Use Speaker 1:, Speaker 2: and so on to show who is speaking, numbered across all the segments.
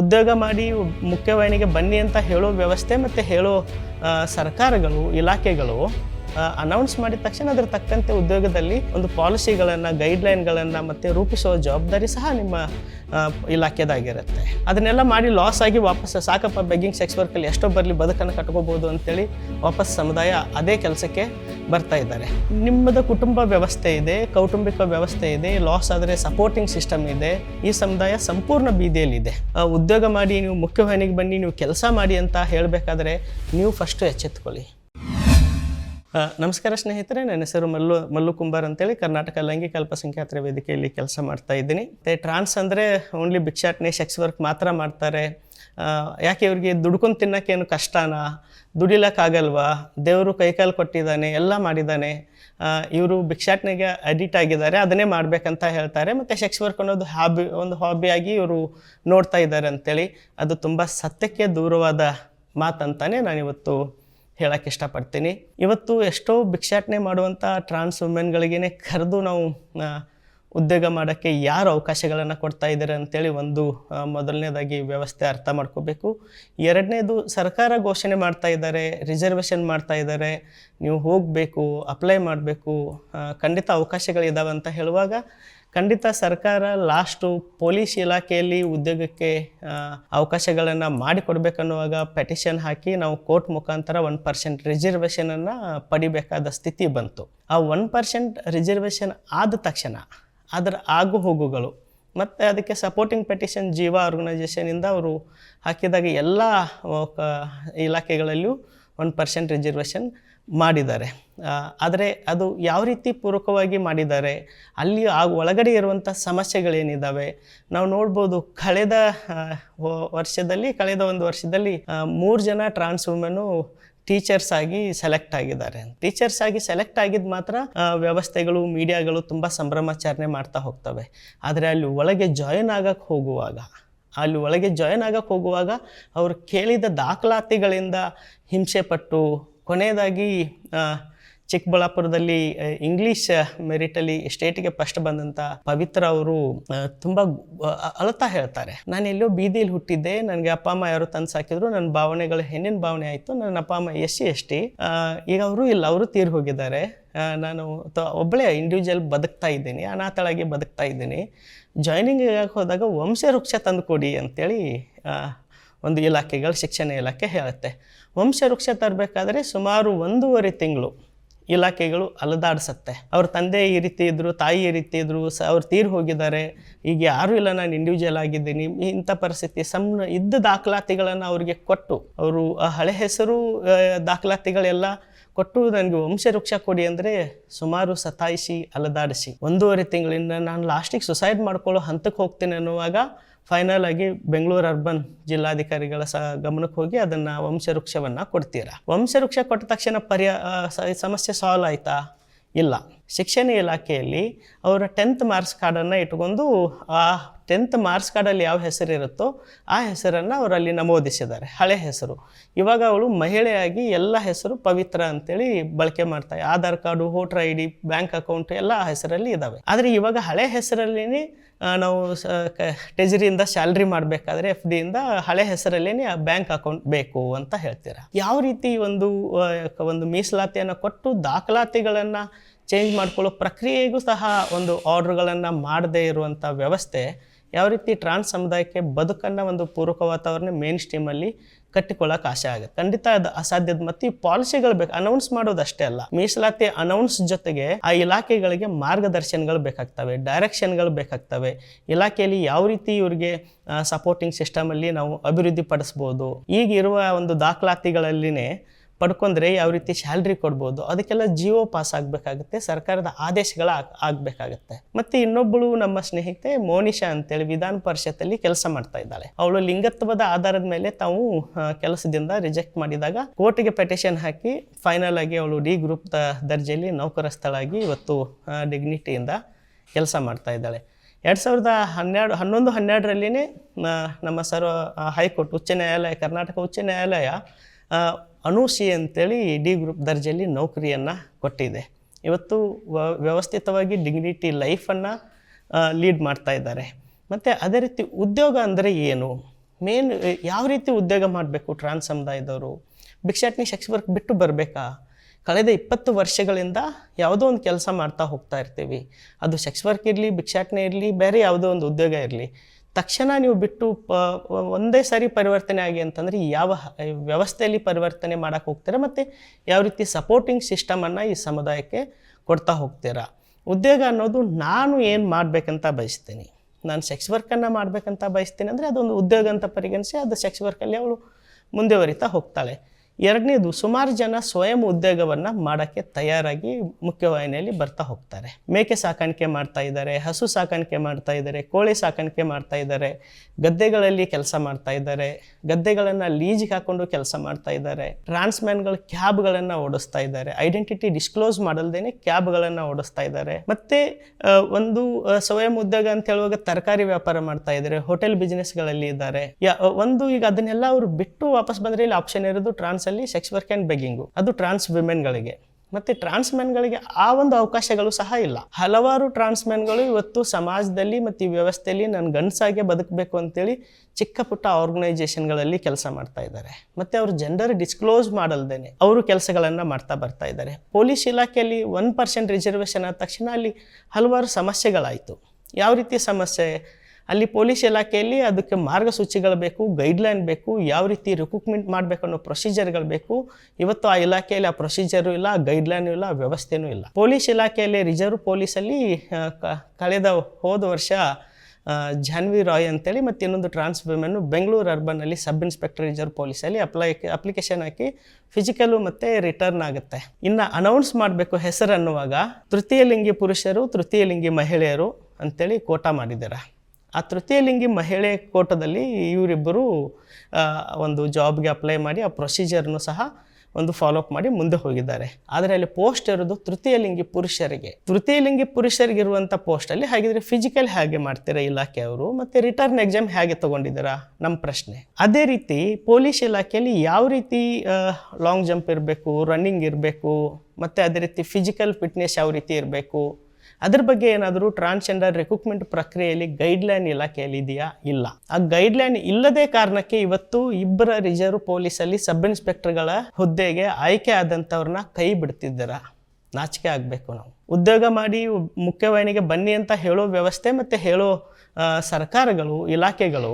Speaker 1: ಉದ್ಯೋಗ ಮಾಡಿ ಮುಖ್ಯವಾಹಿನಿಗೆ ಬನ್ನಿ ಅಂತ ಹೇಳೋ ವ್ಯವಸ್ಥೆ ಮತ್ತು ಹೇಳೋ ಸರ್ಕಾರಗಳು ಇಲಾಖೆಗಳು ಅನೌನ್ಸ್ ಮಾಡಿದ ತಕ್ಷಣ ಅದರ ತಕ್ಕಂತೆ ಉದ್ಯೋಗದಲ್ಲಿ ಒಂದು ಪಾಲಿಸಿಗಳನ್ನು ಗೈಡ್ಲೈನ್ಗಳನ್ನು ಮತ್ತು ರೂಪಿಸುವ ಜವಾಬ್ದಾರಿ ಸಹ ನಿಮ್ಮ ಇಲಾಖೆದಾಗಿರುತ್ತೆ. ಅದನ್ನೆಲ್ಲ ಮಾಡಿ ಲಾಸ್ ಆಗಿ ವಾಪಸ್ ಸಾಕಪ್ಪ ಬೆಗ್ಗಿಂಗ್ ಸೆಕ್ಸ್ ವರ್ಕಲ್ಲಿ ಎಷ್ಟೋ ಬರಲಿ ಬದುಕನ್ನು ಕಟ್ಕೋಬೋದು ಅಂತೇಳಿ ವಾಪಸ್ ಸಮುದಾಯ ಅದೇ ಕೆಲಸಕ್ಕೆ ಬರ್ತಾ ಇದ್ದಾರೆ. ನಿಮ್ಮದು ಕುಟುಂಬ ವ್ಯವಸ್ಥೆ ಇದೆ, ಕೌಟುಂಬಿಕ ವ್ಯವಸ್ಥೆ ಇದೆ ಲಾಸ್ ಆದರೆ ಸಪೋರ್ಟಿಂಗ್ ಸಿಸ್ಟಮ್ ಇದೆ, ಈ ಸಮುದಾಯ ಸಂಪೂರ್ಣ ಬೀದಿಯಲ್ಲಿದೆ. ಉದ್ಯೋಗ ಮಾಡಿ ನೀವು ಮುಖ್ಯವಾಹಿನಿಗೆ ಬನ್ನಿ, ನೀವು ಕೆಲಸ ಮಾಡಿ ಅಂತ ಹೇಳಬೇಕಾದ್ರೆ ನೀವು ಫಸ್ಟು ಎಚ್ಚೆತ್ಕೊಳ್ಳಿ. ನಮಸ್ಕಾರ ಸ್ನೇಹಿತರೆ, ನನ್ನ ಹೆಸರು ಮಲ್ಲು ಮಲ್ಲು ಕುಂಬಾರ್ ಅಂತೇಳಿ ಕರ್ನಾಟಕ ಲೈಂಗಿಕ ಅಲ್ಪಸಂಖ್ಯಾತರ ವೇದಿಕೆಯಲ್ಲಿ ಕೆಲಸ ಮಾಡ್ತಾ ಇದ್ದೀನಿ. ಮತ್ತು ಟ್ರಾನ್ಸ್ ಅಂದರೆ ಓನ್ಲಿ ಭಿಕ್ಷಾಟನೆ ಸೆಕ್ಸ್ ವರ್ಕ್ ಮಾತ್ರ ಮಾಡ್ತಾರೆ. ಯಾಕೆ ಇವ್ರಿಗೆ ದುಡ್ಕೊಂಡು ತಿನ್ನೋಕ್ಕೇನು ಕಷ್ಟನಾ? ದುಡಿಲಕ್ಕಾಗಲ್ವಾ? ದೇವರು ಕೈಕಾಲು ಕೊಟ್ಟಿದ್ದಾನೆ, ಎಲ್ಲ ಮಾಡಿದ್ದಾನೆ. ಇವರು ಭಿಕ್ಷಾಟ್ನೆಗೆ ಅಡಿಟ್ ಆಗಿದ್ದಾರೆ, ಅದನ್ನೇ ಮಾಡಬೇಕಂತ ಹೇಳ್ತಾರೆ. ಮತ್ತು ಸೆಕ್ಸ್ ವರ್ಕ್ ಅನ್ನೋದು ಹಾಬಿ ಒಂದು ಹಾಬಿಯಾಗಿ ಇವರು ನೋಡ್ತಾ ಇದ್ದಾರೆ ಅಂತೇಳಿ. ಅದು ತುಂಬ ಸತ್ಯಕ್ಕೆ ದೂರವಾದ ಮಾತಂತಾನೆ ನಾನಿವತ್ತು ಹೇಳಕ್ಕೆ ಇಷ್ಟಪಡ್ತೀನಿ. ಇವತ್ತು ಎಷ್ಟೋ ಭಿಕ್ಷಾಟನೆ ಮಾಡುವಂಥ ಟ್ರಾನ್ಸ್ ವುಮೆನ್ಗಳಿಗೇ ಕರೆದು ನಾವು ಉದ್ಯೋಗ ಮಾಡೋಕ್ಕೆ ಯಾರು ಅವಕಾಶಗಳನ್ನು ಕೊಡ್ತಾ ಇದ್ದಾರೆ ಅಂತೇಳಿ ಒಂದು ಮೊದಲನೇದಾಗಿ ವ್ಯವಸ್ಥೆ ಅರ್ಥ ಮಾಡ್ಕೋಬೇಕು. ಎರಡನೇದು ಸರ್ಕಾರ ಘೋಷಣೆ ಮಾಡ್ತಾ ಇದ್ದಾರೆ ರಿಸರ್ವೇಷನ್ ಮಾಡ್ತಾ ಇದ್ದಾರೆ. ನೀವು ಹೋಗಬೇಕು ಅಪ್ಲೈ ಮಾಡಬೇಕು ಖಂಡಿತ ಅವಕಾಶಗಳಿದ್ದಾವೆ ಅಂತ ಹೇಳುವಾಗ ಖಂಡಿತ ಸರ್ಕಾರ ಲಾಸ್ಟು ಪೊಲೀಸ್ ಇಲಾಖೆಯಲ್ಲಿ ಉದ್ಯೋಗಕ್ಕೆ ಅವಕಾಶಗಳನ್ನು ಮಾಡಿಕೊಡ್ಬೇಕನ್ನುವಾಗ ಪೆಟಿಷನ್ ಹಾಕಿ ನಾವು ಕೋರ್ಟ್ ಮುಖಾಂತರ ಒನ್ ಪರ್ಸೆಂಟ್ ರಿಸರ್ವೇಷನನ್ನು ಪಡಿಬೇಕಾದ ಸ್ಥಿತಿ ಬಂತು. ಆ ಒನ್ ಪರ್ಸೆಂಟ್ ರಿಸರ್ವೇಷನ್ ಆದ ತಕ್ಷಣ ಅದರ ಆಗು ಹೋಗುಗಳು ಮತ್ತು ಅದಕ್ಕೆ ಸಪೋರ್ಟಿಂಗ್ ಪೆಟಿಷನ್ ಜೀವ ಆರ್ಗನೈಸೇಷನಿಂದ ಅವರು ಹಾಕಿದಾಗ ಎಲ್ಲ ಇಲಾಖೆಗಳಲ್ಲಿಯೂ ಒನ್ ಪರ್ಸೆಂಟ್ ರಿಸರ್ವೇಷನ್ ಮಾಡಿದ್ದಾರೆ. ಆದರೆ ಅದು ಯಾವ ರೀತಿ ಪೂರಕವಾಗಿ ಮಾಡಿದ್ದಾರೆ, ಅಲ್ಲಿ ಆ ಒಳಗಡೆ ಇರುವಂಥ ಸಮಸ್ಯೆಗಳೇನಿದ್ದಾವೆ ನಾವು ನೋಡ್ಬೋದು ಕಳೆದ ವರ್ಷದಲ್ಲಿ, ಕಳೆದ ಒಂದು ವರ್ಷದಲ್ಲಿ ಮೂರು ಜನ ಟ್ರಾನ್ಸ್ ವುಮೆನು ಟೀಚರ್ಸ್ ಆಗಿ ಸೆಲೆಕ್ಟ್ ಆಗಿದ್ದಾರೆ. ಟೀಚರ್ಸ್ ಆಗಿ ಸೆಲೆಕ್ಟ್ ಆಗಿದ್ದ ಮಾತ್ರ ವ್ಯವಸ್ಥೆಗಳು ಮೀಡಿಯಾಗಳು ತುಂಬ ಸಂಭ್ರಮಾಚರಣೆ ಮಾಡ್ತಾ ಹೋಗ್ತವೆ. ಆದರೆ ಅಲ್ಲಿ ಒಳಗೆ ಜಾಯಿನ್ ಆಗಕ್ಕೆ ಹೋಗುವಾಗ, ಅಲ್ಲಿ ಒಳಗೆ ಜಾಯಿನ್ ಆಗಕ್ಕೆ ಹೋಗುವಾಗ ಅವರು ಕೇಳಿದ ದಾಖಲಾತಿಗಳಿಂದ ಹಿಂಸೆ ಪಟ್ಟು ಕೊನೆಯದಾಗಿ ಚಿಕ್ಕಬಳ್ಳಾಪುರದಲ್ಲಿ ಇಂಗ್ಲೀಷ್ ಮೆರಿಟಲ್ಲಿ ಸ್ಟೇಟಿಗೆ ಫಸ್ಟ್ ಬಂದಂಥ ಪವಿತ್ರ ಅವರು ತುಂಬ ಅಳತಾ ಹೇಳ್ತಾರೆ. ನಾನು ಎಲ್ಲೋ ಬೀದಿಯಲ್ಲಿ ಹುಟ್ಟಿದ್ದೆ, ನನಗೆ ಅಪ್ಪ, ಅಮ್ಮ ಯಾರು ತಂದು ಸಾಕಿದ್ರು, ನನ್ನ ಭಾವನೆಗಳು, ಹೆಣ್ಣಿನ ಭಾವನೆ ಆಯಿತು, ನನ್ನ ಅಪ್ಪ, ಅಮ್ಮ ಎಸ್ ಸಿ, ಎಸ್ ಟಿ ಈಗ ಅವರು ಇಲ್ಲ, ಅವರು ತೀರ್ ಹೋಗಿದ್ದಾರೆ. ನಾನು ಒಬ್ಬಳೇ ಇಂಡಿವಿಜುವಲ್ ಬದುಕ್ತಾ ಇದ್ದೀನಿ, ಅನಾಥಳಾಗಿ ಬದುಕ್ತಾ ಇದ್ದೀನಿ. ಜಾಯ್ನಿಂಗ್ ಹೋದಾಗ ವಂಶ ವೃಕ್ಷ ತಂದು ಕೊಡಿ ಅಂತೇಳಿ ಒಂದು ಇಲಾಖೆಗಳು, ಶಿಕ್ಷಣ ಇಲಾಖೆ ಹೇಳುತ್ತೆ. ವಂಶ ವೃಕ್ಷ ತರಬೇಕಾದ್ರೆ ಸುಮಾರು ಒಂದೂವರೆ ತಿಂಗಳು ಇಲಾಖೆಗಳು ಅಲದಾಡಿಸುತ್ತೆ. ಅವ್ರ ತಂದೆ ಈ ರೀತಿ ಇದ್ದರು ತಾಯಿ ಈ ರೀತಿ ಇದ್ದರು ಸ ಅವ್ರು ತೀರು ಹೋಗಿದ್ದಾರೆ. ಈಗ ಯಾರೂ ಇಲ್ಲ, ನಾನು ಇಂಡಿವಿಜುವಲ್ ಆಗಿದ್ದೀನಿ. ಇಂಥ ಪರಿಸ್ಥಿತಿ ಸಮ್ ಇದ್ದ ದಾಖಲಾತಿಗಳನ್ನು ಅವ್ರಿಗೆ ಕೊಟ್ಟು, ಅವರು ಆ ಹಳೆ ಹೆಸರು ದಾಖಲಾತಿಗಳೆಲ್ಲ ಕೊಟ್ಟು ನನಗೆ ವಂಶವೃಕ್ಷ ಕೊಡಿ ಅಂದರೆ ಸುಮಾರು ಸತಾಯಿಸಿ, ಅಲದಾಡಿಸಿ. ಒಂದೂವರೆ ತಿಂಗಳಿಂದ ನಾನು ಲಾಸ್ಟಿಗೆ ಸುಸೈಡ್ ಮಾಡ್ಕೊಳ್ಳೋ ಹಂತಕ್ಕೆ ಹೋಗ್ತೀನಿ ಅನ್ನುವಾಗ ಫೈನಲ್ ಆಗಿ ಬೆಂಗಳೂರು ಅರ್ಬನ್ ಜಿಲ್ಲಾಧಿಕಾರಿಗಳ ಸಹ ಗಮನಕ್ಕೆ ಹೋಗಿ ಅದನ್ನು ವಂಶವೃಕ್ಷವನ್ನು ಕೊಡ್ತೀರಾ? ವಂಶವೃಕ್ಷ ಕೊಟ್ಟ ತಕ್ಷಣ ಪರ್ಯ ಸಮಸ್ಯೆ ಸಾಲ್ವ್ ಆಯಿತಾ? ಇಲ್ಲ. ಶಿಕ್ಷಣ ಇಲಾಖೆಯಲ್ಲಿ ಅವರ ಟೆಂತ್ ಮಾರ್ಕ್ಸ್ ಕಾರ್ಡನ್ನು ಇಟ್ಕೊಂಡು ಆ ಟೆಂತ್ ಮಾರ್ಕ್ಸ್ ಕಾರ್ಡಲ್ಲಿ ಯಾವ ಹೆಸರು ಇರುತ್ತೋ ಆ ಹೆಸರನ್ನು ಅವರಲ್ಲಿ ನಮೂದಿಸಿದ್ದಾರೆ. ಹಳೆ ಹೆಸರು. ಇವಾಗ ಅವಳು ಮಹಿಳೆಯಾಗಿ ಎಲ್ಲ ಹೆಸರು ಪವಿತ್ರ ಅಂತೇಳಿ ಬಳಕೆ ಮಾಡ್ತಾ Aadhaar card, voter I D, bank account ಎಲ್ಲ ಆ ಹೆಸರಲ್ಲಿ ಇದ್ದಾವೆ ಆದರೆ ಇವಾಗ ಹಳೆ ಹೆಸರಲ್ಲೇ ನಾವು ಟೆಜರಿಯಿಂದ ಸ್ಯಾಲ್ರಿ ಮಾಡಬೇಕಾದ್ರೆ ಎಫ್ ಡಿಯಿಂದ ಹಳೆ ಹೆಸರಲ್ಲೇ ಆ ಬ್ಯಾಂಕ್ ಅಕೌಂಟ್ ಬೇಕು ಅಂತ ಹೇಳ್ತೀರಾ? ಯಾವ ರೀತಿ ಒಂದು ಒಂದು ಮೀಸಲಾತಿಯನ್ನು ಕೊಟ್ಟು ದಾಖಲಾತಿಗಳನ್ನು ಚೇಂಜ್ ಮಾಡ್ಕೊಳ್ಳೋ ಪ್ರಕ್ರಿಯೆಗೂ ಸಹ ಒಂದು ಆರ್ಡ್ರ್ಗಳನ್ನು ಮಾಡದೇ ಇರುವಂಥ ವ್ಯವಸ್ಥೆ ಯಾವ ರೀತಿ ಟ್ರಾನ್ಸ್ ಸಮುದಾಯಕ್ಕೆ ಬದುಕನ್ನು ಒಂದು ಪೂರಕ ವಾತಾವರಣ ಮೇನ್ ಸ್ಟ್ರೀಮಲ್ಲಿ ಕಟ್ಟಿಕೊಳ್ಳೋಕೆ ಆಸೆ ಆಗುತ್ತೆ. ಖಂಡಿತ ಅದು ಅಸಾಧ್ಯದ ಮತ್ತು ಈ ಪಾಲಿಸಿಗಳು ಬೇಕು ಅನೌನ್ಸ್ ಮಾಡೋದಷ್ಟೇ ಅಲ್ಲ. ಮೀಸಲಾತಿ ಅನೌನ್ಸ್ ಜೊತೆಗೆ ಆ ಇಲಾಖೆಗಳಿಗೆ ಮಾರ್ಗದರ್ಶನಗಳು ಬೇಕಾಗ್ತವೆ ಡೈರೆಕ್ಷನ್ಗಳು ಬೇಕಾಗ್ತವೆ. ಇಲಾಖೆಯಲ್ಲಿ ಯಾವ ರೀತಿ ಇವರಿಗೆ ಸಪೋರ್ಟಿಂಗ್ ಸಿಸ್ಟಮಲ್ಲಿ ನಾವು ಅಭಿವೃದ್ಧಿ ಪಡಿಸ್ಬೋದು ಈಗ ಇರುವ ಒಂದು ದಾಖಲಾತಿಗಳಲ್ಲಿನೇ ಪಡ್ಕೊಂಡ್ರೆ ಯಾವ ರೀತಿ ಸ್ಯಾಲ್ರಿ ಕೊಡ್ಬೋದು, ಅದಕ್ಕೆಲ್ಲ ಜಿಯೋ ಪಾಸ್ ಆಗಬೇಕಾಗುತ್ತೆ, ಸರ್ಕಾರದ ಆದೇಶಗಳ ಆಗಬೇಕಾಗುತ್ತೆ. ಮತ್ತು ಇನ್ನೊಬ್ಬಳು ನಮ್ಮ ಸ್ನೇಹಿತೆ ಮೋನಿಶಾ ಅಂತೇಳಿ ವಿಧಾನ ಪರಿಷತ್ತಲ್ಲಿ ಕೆಲಸ ಮಾಡ್ತಾ ಇದ್ದಾಳೆ. ಅವಳು ಲಿಂಗತ್ವದ ಆಧಾರದ ಮೇಲೆ ತಾವು ಕೆಲಸದಿಂದ ರಿಜೆಕ್ಟ್ ಮಾಡಿದಾಗ ಕೋರ್ಟಿಗೆ ಪೆಟಿಷನ್ ಹಾಕಿ ಫೈನಲ್ ಆಗಿ ಅವಳು ಡಿ ಗ್ರೂಪ್ ದರ್ಜೆಯಲ್ಲಿ ನೌಕರಸ್ಥಳಾಗಿ ಇವತ್ತು ಡಿಗ್ನಿಟಿಯಿಂದ ಕೆಲಸ ಮಾಡ್ತಾ ಇದ್ದಾಳೆ. ಎರಡು ಸಾವಿರದ ಹನ್ನೆರಡು, ಹನ್ನೊಂದು, ಹನ್ನೆರಡರಲ್ಲಿನೇ ನಮ್ಮ ಸರ್ವ ಹೈಕೋರ್ಟ್, ಉಚ್ಚ ನ್ಯಾಯಾಲಯ, ಕರ್ನಾಟಕ ಉಚ್ಚ ನ್ಯಾಯಾಲಯ ಅನುಸಿ ಅಂತೇಳಿ ಡಿ ಗ್ರೂಪ್ ದರ್ಜೆಯಲ್ಲಿ ನೌಕರಿಯನ್ನು ಕೊಟ್ಟಿದೆ. ಇವತ್ತು ವ್ಯವಸ್ಥಿತವಾಗಿ ಡಿಗ್ನಿಟಿ ಲೈಫನ್ನು ಲೀಡ್ ಮಾಡ್ತಾ ಇದ್ದಾರೆ. ಮತ್ತು ಅದೇ ರೀತಿ ಉದ್ಯೋಗ ಅಂದರೆ ಏನು? ಮೇನ್ ಯಾವ ರೀತಿ ಉದ್ಯೋಗ ಮಾಡಬೇಕು ಟ್ರಾನ್ಸ್ ಸಮುದಾಯದವರು? ಭಿಕ್ಷಾಟ್ನಿ ಸೆಕ್ಸ್ ವರ್ಕ್ ಬಿಟ್ಟು ಬರಬೇಕಾ? ಕಳೆದ ಇಪ್ಪತ್ತು ವರ್ಷಗಳಿಂದ ಯಾವುದೋ ಒಂದು ಕೆಲಸ ಮಾಡ್ತಾ ಹೋಗ್ತಾ ಇರ್ತೀವಿ. ಅದು ಸೆಕ್ಸ್ ವರ್ಕ್ ಇರಲಿ, ಭಿಕ್ಷಾಟನೆ ಇರಲಿ, ಬೇರೆ ಯಾವುದೋ ಒಂದು ಉದ್ಯೋಗ ಇರಲಿ. ತಕ್ಷಣ ನೀವು ಬಿಟ್ಟು ಪ, ಒಂದೇ ಸಾರಿ ಪರಿವರ್ತನೆ ಆಗಿ ಅಂತಂದರೆ ಯಾವ ವ್ಯವಸ್ಥೆಯಲ್ಲಿ ಪರಿವರ್ತನೆ ಮಾಡೋಕ್ಕೆ ಹೋಗ್ತೀರಾ ಮತ್ತು ಯಾವ ರೀತಿ ಸಪೋರ್ಟಿಂಗ್ ಸಿಸ್ಟಮನ್ನು ಈ ಸಮುದಾಯಕ್ಕೆ ಕೊಡ್ತಾ ಹೋಗ್ತೀರಾ? ಉದ್ಯೋಗ ಅನ್ನೋದು ನಾನು ಏನು ಮಾಡಬೇಕಂತ ಬಯಸ್ತೀನಿ? ನಾನು ಸೆಕ್ಸ್ ವರ್ಕನ್ನು ಮಾಡಬೇಕಂತ ಬಯಸ್ತೀನಿ ಅಂದರೆ ಅದೊಂದು ಉದ್ಯೋಗ ಅಂತ ಪರಿಗಣಿಸಿ ಅದು ಸೆಕ್ಸ್ ವರ್ಕಲ್ಲಿ ಅವಳು ಮುಂದುವರಿತಾ ಹೋಗ್ತಾಳೆ. ಎರಡನೇದು ಸುಮಾರು ಜನ ಸ್ವಯಂ ಉದ್ಯೋಗವನ್ನು ಮಾಡೋಕ್ಕೆ ತಯಾರಾಗಿ ಮುಖ್ಯವಾಹಿನಿಯಲ್ಲಿ ಬರ್ತಾ ಹೋಗ್ತಾರೆ. ಮೇಕೆ ಸಾಕಾಣಿಕೆ ಮಾಡ್ತಾ ಇದ್ದಾರೆ, ಹಸು ಸಾಕಾಣಿಕೆ ಮಾಡ್ತಾ ಇದ್ದಾರೆ, ಕೋಳಿ ಸಾಕಾಣಿಕೆ ಮಾಡ್ತಾ ಇದ್ದಾರೆ, ಗದ್ದೆಗಳಲ್ಲಿ ಕೆಲಸ ಮಾಡ್ತಾ ಇದ್ದಾರೆ, ಗದ್ದೆಗಳನ್ನು ಲೀಜಿಗೆ ಹಾಕೊಂಡು ಕೆಲಸ ಮಾಡ್ತಾ ಇದ್ದಾರೆ ಟ್ರಾನ್ಸ್ಮ್ಯಾನ್ಗಳು ಕ್ಯಾಬ್ಗಳನ್ನು ಓಡಿಸ್ತಾ ಇದ್ದಾರೆ, ಐಡೆಂಟಿಟಿ ಡಿಸ್ಕ್ಲೋಸ್ ಮಾಡಲ್ದೇನೆ ಕ್ಯಾಬ್ಗಳನ್ನು ಓಡಿಸ್ತಾ ಇದ್ದಾರೆ. ಮತ್ತೆ ಒಂದು ಸ್ವಯಂ ಉದ್ಯೋಗ ಅಂತ ಹೇಳುವಾಗ ತರಕಾರಿ ವ್ಯಾಪಾರ ಮಾಡ್ತಾ ಇದ್ದಾರೆ, ಹೋಟೆಲ್ ಬಿಸ್ನೆಸ್ಗಳಲ್ಲಿ ಇದ್ದಾರೆ. ಒಂದು ಈಗ ಅದನ್ನೆಲ್ಲ ಅವರು ಬಿಟ್ಟು ವಾಪಸ್ ಬಂದರೆ ಇಲ್ಲಿ ಆಪ್ಷನ್ ಇರೋದು ಟ್ರಾನ್ಸ್ ಅಲ್ಲಿ ಸೆಕ್ಸ್ ವರ್ಕ್ ಆ್ಯಂಡ್ ಬೆಗ್ಗಿಂಗು ಅದು ಟ್ರಾನ್ಸ್ ವಿಮೆನ್ಗಳಿಗೆ ಮತ್ತೆ ಟ್ರಾನ್ಸ್ ಮೆನ್ಗಳಿಗೆ ಆ ಒಂದು ಅವಕಾಶಗಳು ಸಹ ಇಲ್ಲ. ಹಲವಾರು ಟ್ರಾನ್ಸ್ ಮೆನ್ಗಳು ಇವತ್ತು ಸಮಾಜದಲ್ಲಿ ಮತ್ತು ಈ ವ್ಯವಸ್ಥೆಯಲ್ಲಿ ನಾನು ಗಂಡಸಾಗೆ ಬದುಕಬೇಕು ಅಂತೇಳಿ ಚಿಕ್ಕ ಪುಟ್ಟ ಆರ್ಗನೈಸೇಷನ್ಗಳಲ್ಲಿ ಕೆಲಸ ಮಾಡ್ತಾ ಇದ್ದಾರೆ. ಮತ್ತೆ ಅವರು ಜೆಂಡರ್ ಡಿಸ್ಕ್ಲೋಸ್ ಮಾಡಲ್ದೇನೆ ಅವರು ಕೆಲಸಗಳನ್ನು ಮಾಡ್ತಾ ಬರ್ತಾ ಇದ್ದಾರೆ. ಪೊಲೀಸ್ ಇಲಾಖೆಯಲ್ಲಿ ಒನ್ ಪರ್ಸೆಂಟ್ ರಿಸರ್ವೇಷನ್ ಆದ ತಕ್ಷಣ ಅಲ್ಲಿ ಹಲವಾರು ಸಮಸ್ಯೆಗಳಾಯಿತು. ಯಾವ ರೀತಿಯ ಸಮಸ್ಯೆ? ಅಲ್ಲಿ ಪೊಲೀಸ್ ಇಲಾಖೆಯಲ್ಲಿ ಅದಕ್ಕೆ ಮಾರ್ಗಸೂಚಿಗಳು ಬೇಕು ಗೈಡ್ಲೈನ್ ಬೇಕು, ಯಾವ ರೀತಿ ರಿಕ್ರೂಟ್ಮೆಂಟ್ ಮಾಡಬೇಕು ಅನ್ನೋ ಪ್ರೊಸೀಜರ್ಗಳು ಬೇಕು. ಇವತ್ತು ಆ ಇಲಾಖೆಯಲ್ಲಿ ಆ ಪ್ರೊಸೀಜರು ಇಲ್ಲ ಗೈಡ್ಲೈನು ಇಲ್ಲ ವ್ಯವಸ್ಥೆನೂ ಇಲ್ಲ. ಪೊಲೀಸ್ ಇಲಾಖೆಯಲ್ಲಿ, ರಿಸರ್ವ್ ಪೊಲೀಸಲ್ಲಿ ಕಳೆದ ಹೋದ ವರ್ಷ ಜಾನ್ವಿ ರಾಯ್ ಅಂತೇಳಿ ಮತ್ತು ಇನ್ನೊಂದು ಟ್ರಾನ್ಸ್ ವಿಮೆನ್ನು ಬೆಂಗಳೂರು ಅರ್ಬನಲ್ಲಿ ಸಬ್ ಇನ್ಸ್ಪೆಕ್ಟರ್ ರಿಸರ್ವ್ ಪೊಲೀಸಲ್ಲಿ ಅಪ್ಲೈ ಅಪ್ಲಿಕೇಶನ್ ಹಾಕಿ ಫಿಸಿಕಲು ಮತ್ತು ರಿಟರ್ನ್ ಆಗುತ್ತೆ. ಇನ್ನು ಅನೌನ್ಸ್ ಮಾಡಬೇಕು ಹೆಸರು ಅನ್ನುವಾಗ ತೃತೀಯ ಲಿಂಗಿ ಪುರುಷರು ತೃತೀಯ ಲಿಂಗಿ ಮಹಿಳೆಯರು ಅಂತೇಳಿ ಕೋಟಾ ಮಾಡಿದ್ದಾರೆ. ಆ ತೃತೀಯ ಲಿಂಗಿ ಮಹಿಳೆ ಕೋಟದಲ್ಲಿ ಇವರಿಬ್ಬರು ಒಂದು ಜಾಬ್ಗೆ ಅಪ್ಲೈ ಮಾಡಿ, ಆ ಪ್ರೊಸೀಜರ್ನು ಸಹ ಒಂದು ಫಾಲೋ ಅಪ್ ಮಾಡಿ ಮುಂದೆ ಹೋಗಿದ್ದಾರೆ. ಆದರೆ ಅಲ್ಲಿ ಪೋಸ್ಟ್ ಇರೋದು ತೃತೀಯ ಲಿಂಗಿ ಪುರುಷರಿಗೆ ತೃತೀಯ ಲಿಂಗಿ ಪುರುಷರಿಗಿರುವಂಥ ಪೋಸ್ಟಲ್ಲಿ ಹಾಗಿದ್ರೆ ಫಿಸಿಕಲ್ ಹೇಗೆ ಮಾಡ್ತೀರಾ ಇಲಾಖೆಯವರು, ಮತ್ತು ರಿಟರ್ನ್ ಎಕ್ಸಾಮ್ ಹೇಗೆ ತೊಗೊಂಡಿದ್ದೀರಾ? ನಮ್ಮ ಪ್ರಶ್ನೆ. ಅದೇ ರೀತಿ ಪೊಲೀಸ್ ಇಲಾಖೆಯಲ್ಲಿ ಯಾವ ರೀತಿ ಲಾಂಗ್ ಜಂಪ್ ಇರಬೇಕು ರನ್ನಿಂಗ್ ಇರಬೇಕು, ಮತ್ತು ಅದೇ ರೀತಿ ಫಿಸಿಕಲ್ ಫಿಟ್ನೆಸ್ ಯಾವ ರೀತಿ ಇರಬೇಕು? ಅದ್ರ ಬಗ್ಗೆ ಏನಾದರೂ ಟ್ರಾನ್ಸ್ಜೆಂಡರ್ ರೆಕ್ರೂಟ್ಮೆಂಟ್ ಪ್ರಕ್ರಿಯೆಯಲ್ಲಿ ಗೈಡ್ಲೈನ್ ಇಲಾಖೆಯಲ್ಲಿ ಇದೆಯಾ? ಇಲ್ಲ. ಆ ಗೈಡ್ಲೈನ್ ಇಲ್ಲದೇ ಕಾರಣಕ್ಕೆ ಇವತ್ತು ಇಬ್ಬರ ರಿಸರ್ವ್ ಪೊಲೀಸಲ್ಲಿ ಸಬ್ ಇನ್ಸ್ಪೆಕ್ಟರ್ಗಳ ಹುದ್ದೆಗೆ ಆಯ್ಕೆ ಆದಂಥವ್ರನ್ನ ಕೈ ಬಿಡ್ತಿದ್ದೀರ? ನಾಚಿಕೆ ಆಗಬೇಕು ನಾವು. ಉದ್ಯೋಗ ಮಾಡಿ ಮುಖ್ಯವಾಹಿನಿಗೆ ಬನ್ನಿ ಅಂತ ಹೇಳೋ ವ್ಯವಸ್ಥೆ ಮತ್ತು ಹೇಳೋ ಸರ್ಕಾರಗಳು, ಇಲಾಖೆಗಳು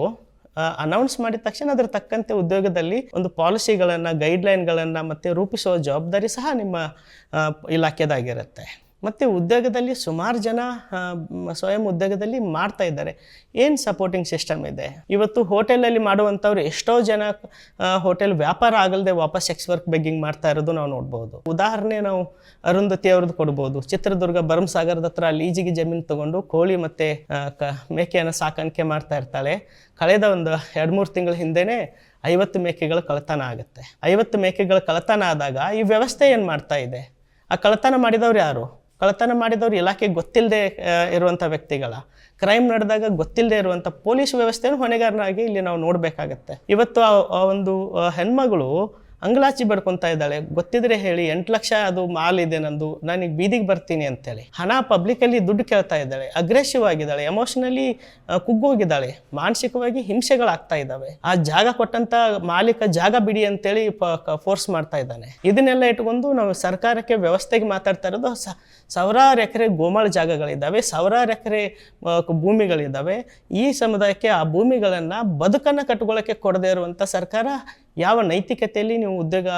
Speaker 1: ಅನೌನ್ಸ್ ಮಾಡಿದ ತಕ್ಷಣ ಅದರ ತಕ್ಕಂತೆ ಉದ್ಯೋಗದಲ್ಲಿ ಒಂದು ಪಾಲಿಸಿಗಳನ್ನು ಗೈಡ್ಲೈನ್ಗಳನ್ನು ಮತ್ತು ರೂಪಿಸುವ ಜವಾಬ್ದಾರಿ ಸಹ ನಿಮ್ಮ ಇಲಾಖೆದಾಗಿರುತ್ತೆ. ಮತ್ತು ಉದ್ಯೋಗದಲ್ಲಿ ಸುಮಾರು ಜನ ಸ್ವಯಂ ಉದ್ಯೋಗದಲ್ಲಿ ಮಾಡ್ತಾ ಇದ್ದಾರೆ. ಏನು ಸಪೋರ್ಟಿಂಗ್ ಸಿಸ್ಟಮ್ ಇದೆ? ಇವತ್ತು ಹೋಟೆಲಲ್ಲಿ ಮಾಡುವಂಥವ್ರು ಎಷ್ಟೋ ಜನ ಹೋಟೆಲ್ ವ್ಯಾಪಾರ ಆಗಲ್ಲದೆ ವಾಪಸ್ ಎಕ್ಸ್ ವರ್ಕ್ ಬೆಗ್ಗಿಂಗ್ ಮಾಡ್ತಾ ಇರೋದು ನಾವು ನೋಡ್ಬೋದು. ಉದಾಹರಣೆ ನಾವು ಅರುಂಧತಿ ಅವ್ರದ್ದು ಕೊಡ್ಬೋದು. ಚಿತ್ರದುರ್ಗ ಭರಮಸಾಗರದ ಹತ್ರ ಲೀಜಿಗೆ ಜಮೀನು ತಗೊಂಡು ಕೋಳಿ ಮತ್ತು ಮೇಕೆಯನ್ನು ಸಾಕಾಣಿಕೆ ಮಾಡ್ತಾ ಇರ್ತಾಳೆ. ಕಳೆದ ಒಂದು ಎರಡು ಮೂರು ತಿಂಗಳ ಹಿಂದೆನೇ ಐವತ್ತು ಮೇಕೆಗಳು ಕಳತನ ಆಗುತ್ತೆ. ಐವತ್ತು ಮೇಕೆಗಳು ಕಳತನ ಆದಾಗ ಈ ವ್ಯವಸ್ಥೆ ಏನು ಮಾಡ್ತಾ ಇದೆ? ಆ ಕಳತನ ಮಾಡಿದವ್ರು ಯಾರು? ಕಳತನ ಮಾಡಿದವರು ಇಲಾಖೆಗೆ ಗೊತ್ತಿಲ್ಲದೆ ಇರುವಂಥ ವ್ಯಕ್ತಿಗಳ. ಕ್ರೈಮ್ ನಡೆದಾಗ ಗೊತ್ತಿಲ್ಲದೆ ಇರುವಂಥ ಪೊಲೀಸ್ ವ್ಯವಸ್ಥೆಯನ್ನು ಹೊಣೆಗಾರನಾಗಿ ಇಲ್ಲಿ ನಾವು ನೋಡಬೇಕಾಗತ್ತೆ. ಇವತ್ತು ಆ ಒಂದು ಹೆಣ್ಮಗಳು ಅಂಗಲಾಚಿ ಬಡ್ಕೊತಾ ಇದ್ದಾಳೆ. ಗೊತ್ತಿದ್ರೆ ಹೇಳಿ, ಎಂಟು ಲಕ್ಷ ಅದು ಮಾಲ್ ಇದೆ ನಂದು, ನಾನೀಗ ಬೀದಿಗೆ ಬರ್ತೀನಿ ಅಂತೇಳಿ. ಹಣ ಪಬ್ಲಿಕಲ್ಲಿ ದುಡ್ಡು ಕೇಳ್ತಾ ಇದ್ದಾಳೆ. ಅಗ್ರೆಸಿವ್ ಆಗಿದ್ದಾಳೆ ಎಮೋಷನಲಿ ಕುಗ್ಗೋಗಿದ್ದಾಳೆ. ಮಾನಸಿಕವಾಗಿ ಹಿಂಸೆಗಳಾಗ್ತಾ ಇದ್ದಾವೆ. ಆ ಜಾಗ ಕೊಟ್ಟಂತ ಮಾಲೀಕ ಜಾಗ ಬಿಡಿ ಅಂತೇಳಿ ಫೋರ್ಸ್ ಮಾಡ್ತಾ ಇದ್ದಾನೆ. ಇದನ್ನೆಲ್ಲ ಇಟ್ಕೊಂಡು ನಾವು ಸರ್ಕಾರಕ್ಕೆ ವ್ಯವಸ್ಥೆಗೆ ಮಾತಾಡ್ತಾ ಇರೋದು ಸಾವಿರಾರು ಎಕರೆ ಗೋಮಾಳ ಜಾಗಗಳಿದ್ದಾವೆ, ಸಾವಿರಾರು ಎಕರೆ ಭೂಮಿಗಳಿದ್ದಾವೆ. ಈ ಸಮುದಾಯಕ್ಕೆ ಆ ಭೂಮಿಗಳನ್ನು ಬದುಕನ್ನು ಕಟ್ಕೊಳ್ಳೋಕ್ಕೆ ಕೊಡದೇ ಇರುವಂಥ ಸರ್ಕಾರ ಯಾವ ನೈತಿಕತೆಯಲ್ಲಿ ನೀವು ಉದ್ಯೋಗ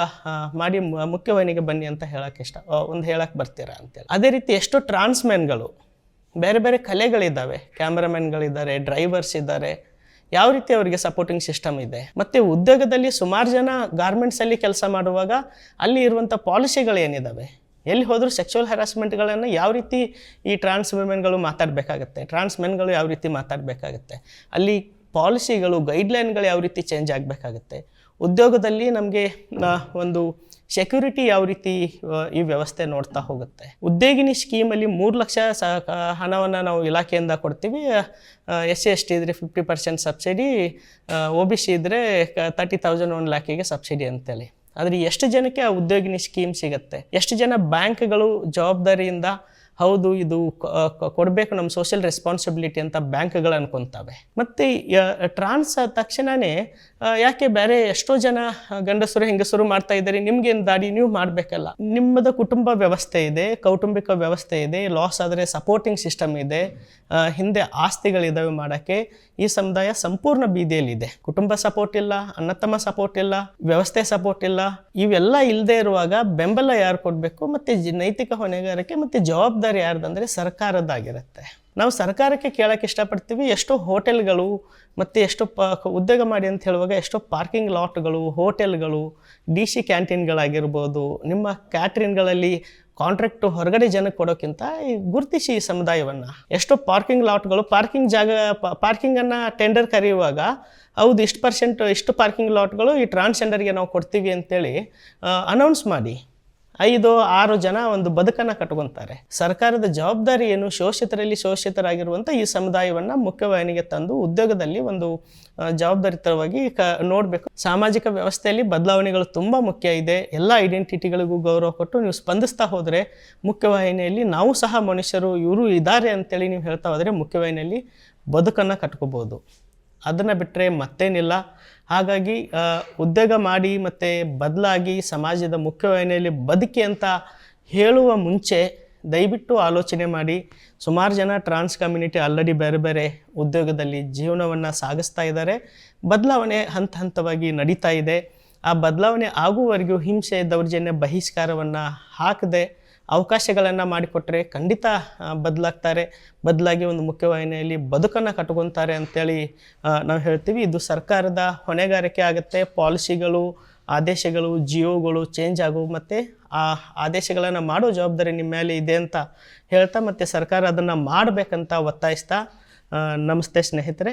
Speaker 1: ಮಾಡಿ ಮುಖ್ಯವಾಹಿನಿಗೆ ಬನ್ನಿ ಅಂತ ಹೇಳಕ್ಕೆ ಇಷ್ಟ ಒಂದು ಹೇಳಕ್ಕೆ ಬರ್ತೀರಾ ಅಂತೇಳಿ. ಅದೇ ರೀತಿ ಎಷ್ಟೋ ಟ್ರಾನ್ಸ್ಮ್ಯಾನ್ಗಳು ಬೇರೆ ಬೇರೆ ಕಲೆಗಳಿದ್ದಾವೆ ಕ್ಯಾಮ್ರಾಮನ್ಗಳಿದ್ದಾರೆ ಡ್ರೈವರ್ಸ್ ಇದ್ದಾರೆ. ಯಾವ ರೀತಿ ಅವರಿಗೆ ಸಪೋರ್ಟಿಂಗ್ ಸಿಸ್ಟಮ್ ಇದೆ. ಮತ್ತು ಉದ್ಯೋಗದಲ್ಲಿ ಸುಮಾರು ಜನ ಗಾರ್ಮೆಂಟ್ಸಲ್ಲಿ ಕೆಲಸ ಮಾಡುವಾಗ ಅಲ್ಲಿ ಇರುವಂಥ ಪಾಲಿಸಿಗಳು ಏನಿದ್ದಾವೆ ಎಲ್ಲಿ ಹೋದರೂ ಸೆಕ್ಷುವಲ್ ಹ್ಯಾರಾಸ್ಮೆಂಟ್ಗಳನ್ನು ಯಾವ ರೀತಿ ಈ ಟ್ರಾನ್ಸ್ ವುಮೆನ್ಗಳು ಮಾತಾಡಬೇಕಾಗತ್ತೆ? ಟ್ರಾನ್ಸ್ ಮೆನ್ಗಳು ಯಾವ ರೀತಿ ಮಾತಾಡಬೇಕಾಗತ್ತೆ? ಅಲ್ಲಿ ಪಾಲಿಸಿಗಳು ಗೈಡ್ಲೈನ್ಗಳು ಯಾವ ರೀತಿ ಚೇಂಜ್ ಆಗಬೇಕಾಗತ್ತೆ? ಉದ್ಯೋಗದಲ್ಲಿ ನಮಗೆ ಒಂದು ಸೆಕ್ಯೂರಿಟಿ ಯಾವ ರೀತಿ ಈ ವ್ಯವಸ್ಥೆ ನೋಡ್ತಾ ಹೋಗುತ್ತೆ. ಉದ್ಯೋಗಿನಿ ಸ್ಕೀಮಲ್ಲಿ ಮೂರು ಲಕ್ಷ ಸ ಹಣವನ್ನು ನಾವು ಇಲಾಖೆಯಿಂದ ಕೊಡ್ತೀವಿ. ಎಸ್ ಸಿ, ಎಸ್ ಟಿ ಇದ್ದರೆ fifty percent subsidy O B C ಇದ್ದರೆ ತರ್ಟಿ ತೌಸಂಡ್ ಒನ್ ಲ್ಯಾಕಿಗೆ ಸಬ್ಸಿಡಿ ಅಂತೇಳಿ. ಆದರೆ ಎಷ್ಟು ಜನಕ್ಕೆ ಆ ಉದ್ಯೋಗಿನಿ ಸ್ಕೀಮ್ ಸಿಗುತ್ತೆ? ಎಷ್ಟು ಜನ ಬ್ಯಾಂಕ್ಗಳು ಜವಾಬ್ದಾರಿಯಿಂದ ಹೌದು, ಇದು ಕೊಡಬೇಕು ನಮ್ಮ ಸೋಷಿಯಲ್ ರೆಸ್ಪಾನ್ಸಿಬಿಲಿಟಿ ಅಂತ ಬ್ಯಾಂಕ್ಗಳು ಅನ್ಕೊತಾವೆ. ಮತ್ತು ಟ್ರಾನ್ಸ್ ಆದ ತಕ್ಷಣವೇ ಯಾಕೆ ಬೇರೆ ಎಷ್ಟೋ ಜನ ಗಂಡಸರು, ಹೆಂಗಸರು ಮಾಡ್ತಾ ಇದ್ದಾರೆ, ನಿಮ್ಗೇನು ದಾಡಿ ನೀವು ಮಾಡಬೇಕಲ್ಲ. ನಿಮ್ಮದು ಕುಟುಂಬ ವ್ಯವಸ್ಥೆ ಇದೆ, ಕೌಟುಂಬಿಕ ವ್ಯವಸ್ಥೆ ಇದೆ ಲಾಸ್ ಆದರೆ ಸಪೋರ್ಟಿಂಗ್ ಸಿಸ್ಟಮ್ ಇದೆ ಹಿಂದೆ ಆಸ್ತಿಗಳಿದ್ದಾವೆ ಮಾಡೋಕ್ಕೆ. ಈ ಸಮುದಾಯ ಸಂಪೂರ್ಣ ಬೀದಿಯಲ್ಲಿದೆ. ಕುಟುಂಬ ಸಪೋರ್ಟ್ ಇಲ್ಲ ಅನ್ನತಮ ಸಪೋರ್ಟ್ ಇಲ್ಲ, ವ್ಯವಸ್ಥೆ ಸಪೋರ್ಟ್ ಇಲ್ಲ. ಇವೆಲ್ಲ ಇಲ್ಲದೆ ಇರುವಾಗ ಬೆಂಬಲ ಯಾರು ಕೊಡಬೇಕು ಮತ್ತು ನೈತಿಕ ಹೊಣೆಗಾರಿಕೆ ಮತ್ತು ಜವಾಬ್ದಾರಿ ಯಾರ್ದಂದರೆ ಸರ್ಕಾರದ್ದಾಗಿರುತ್ತೆ. ನಾವು ಸರ್ಕಾರಕ್ಕೆ ಕೇಳಕ್ಕೆ ಇಷ್ಟಪಡ್ತೀವಿ, ಎಷ್ಟೋ ಹೋಟೆಲ್ಗಳು ಮತ್ತು ಎಷ್ಟೋ ಪ, ಉದ್ಯೋಗ ಮಾಡಿ ಅಂತ ಹೇಳುವಾಗ ಎಷ್ಟೋ ಪಾರ್ಕಿಂಗ್ ಲಾಟ್ಗಳು ಹೋಟೆಲ್ಗಳು ಡಿ ಸಿ ಕ್ಯಾಂಟೀನ್ಗಳಾಗಿರ್ಬೋದು ನಿಮ್ಮ ಕ್ಯಾಟ್ರಿನ್ಗಳಲ್ಲಿ ಕಾಂಟ್ರಾಕ್ಟ್ ಹೊರಗಡೆ ಜನಕ್ಕೆ ಕೊಡೋಕ್ಕಿಂತ ಈ ಗುರುತಿಸಿ ಈ ಸಮುದಾಯವನ್ನು. ಎಷ್ಟೋ ಪಾರ್ಕಿಂಗ್ ಲಾಟ್ಗಳು ಪಾರ್ಕಿಂಗ್ ಜಾಗ ಪಾರ್ಕಿಂಗನ್ನು ಟೆಂಡರ್ ಕರೆಯುವಾಗ ಹೌದು, ಇಷ್ಟು ಪರ್ಸೆಂಟ್ ಇಷ್ಟು ಪಾರ್ಕಿಂಗ್ ಲಾಟ್ಗಳು ಈ ಟ್ರಾನ್ಸ್ಜೆಂಡರ್ಗೆ ನಾವು ಕೊಡ್ತೀವಿ ಅಂತೇಳಿ ಅನೌನ್ಸ್ ಮಾಡಿ. ಐದು ಆರು ಜನ ಒಂದು ಬದುಕನ್ನು ಕಟ್ಕೊತಾರೆ. ಸರ್ಕಾರದ ಜವಾಬ್ದಾರಿ ಏನು? ಶೋಷಿತರಲ್ಲಿ ಶೋಷಿತರಾಗಿರುವಂಥ ಈ ಸಮುದಾಯವನ್ನು ಮುಖ್ಯವಾಹಿನಿಗೆ ತಂದು ಉದ್ಯೋಗದಲ್ಲಿ ಒಂದು ಜವಾಬ್ದಾರಿತರವಾಗಿ ಕ, ನೋಡಬೇಕು. ಸಾಮಾಜಿಕ ವ್ಯವಸ್ಥೆಯಲ್ಲಿ ಬದಲಾವಣೆಗಳು ತುಂಬ ಮುಖ್ಯ ಇದೆ. ಎಲ್ಲ ಐಡೆಂಟಿಟಿಗಳಿಗೂ ಗೌರವ ಕೊಟ್ಟು ನೀವು ಸ್ಪಂದಿಸ್ತಾ ಹೋದರೆ ಮುಖ್ಯವಾಹಿನಿಯಲ್ಲಿ ನಾವು ಸಹ ಮನುಷ್ಯರು, ಇವರು ಇದ್ದಾರೆ ಅಂತೇಳಿ ನೀವು ಹೇಳ್ತಾ ಹೋದರೆ ಮುಖ್ಯವಾಹಿನಿಯಲ್ಲಿ ಬದುಕನ್ನು ಕಟ್ಕೋಬೋದು. ಅದನ್ನು ಬಿಟ್ಟರೆ ಮತ್ತೇನಿಲ್ಲ. ಹಾಗಾಗಿ ಉದ್ಯೋಗ ಮಾಡಿ ಮತ್ತು ಬದಲಾಗಿ ಸಮಾಜದ ಮುಖ್ಯವಾಹಿನಿಯಲ್ಲಿ ಬದುಕಿ ಅಂತ ಹೇಳುವ ಮುಂಚೆ ದಯವಿಟ್ಟು ಆಲೋಚನೆ ಮಾಡಿ. ಸುಮಾರು ಜನ ಟ್ರಾನ್ಸ್ ಕಮ್ಯುನಿಟಿ ಆಲ್ರೆಡಿ ಬೇರೆ ಬೇರೆ ಉದ್ಯೋಗದಲ್ಲಿ ಜೀವನವನ್ನು ಸಾಗಿಸ್ತಾ ಇದ್ದಾರೆ. ಬದಲಾವಣೆ ಹಂತ ಹಂತವಾಗಿ ನಡೀತಾ ಇದೆ. ಆ ಬದಲಾವಣೆ ಆಗುವವರೆಗೂ ಹಿಂಸೆ, ದೌರ್ಜನ್ಯ, ಬಹಿಷ್ಕಾರವನ್ನು ಹಾಕದೆ ಅವಕಾಶಗಳನ್ನು ಮಾಡಿಕೊಟ್ರೆ ಖಂಡಿತ ಬದಲಾಗ್ತಾರೆ. ಬದಲಾಗಿ ಒಂದು ಮುಖ್ಯವಾಹಿನಿಯಲ್ಲಿ ಬದುಕನ್ನು ಕಟ್ಕೊತಾರೆ ಅಂತೇಳಿ ಆ, ನಾವು ಹೇಳ್ತೀವಿ. ಇದು ಸರ್ಕಾರದ ಹೊಣೆಗಾರಿಕೆ ಆಗುತ್ತೆ. ಪಾಲಿಸಿಗಳು ಆದೇಶಗಳು ಜಿಯೋಗಳು ಚೇಂಜ್ ಆಗು ಮತ್ತು ಆ ಆದೇಶಗಳನ್ನು ಮಾಡೋ ಜವಾಬ್ದಾರಿ ನಿಮ್ಮ ಮೇಲೆ ಇದೆ ಅಂತ ಹೇಳ್ತಾ ಮತ್ತು ಸರ್ಕಾರ ಅದನ್ನು ಮಾಡಬೇಕಂತ ಒತ್ತಾಯಿಸ್ತಾ ನಮಸ್ತೆ ಸ್ನೇಹಿತರೆ.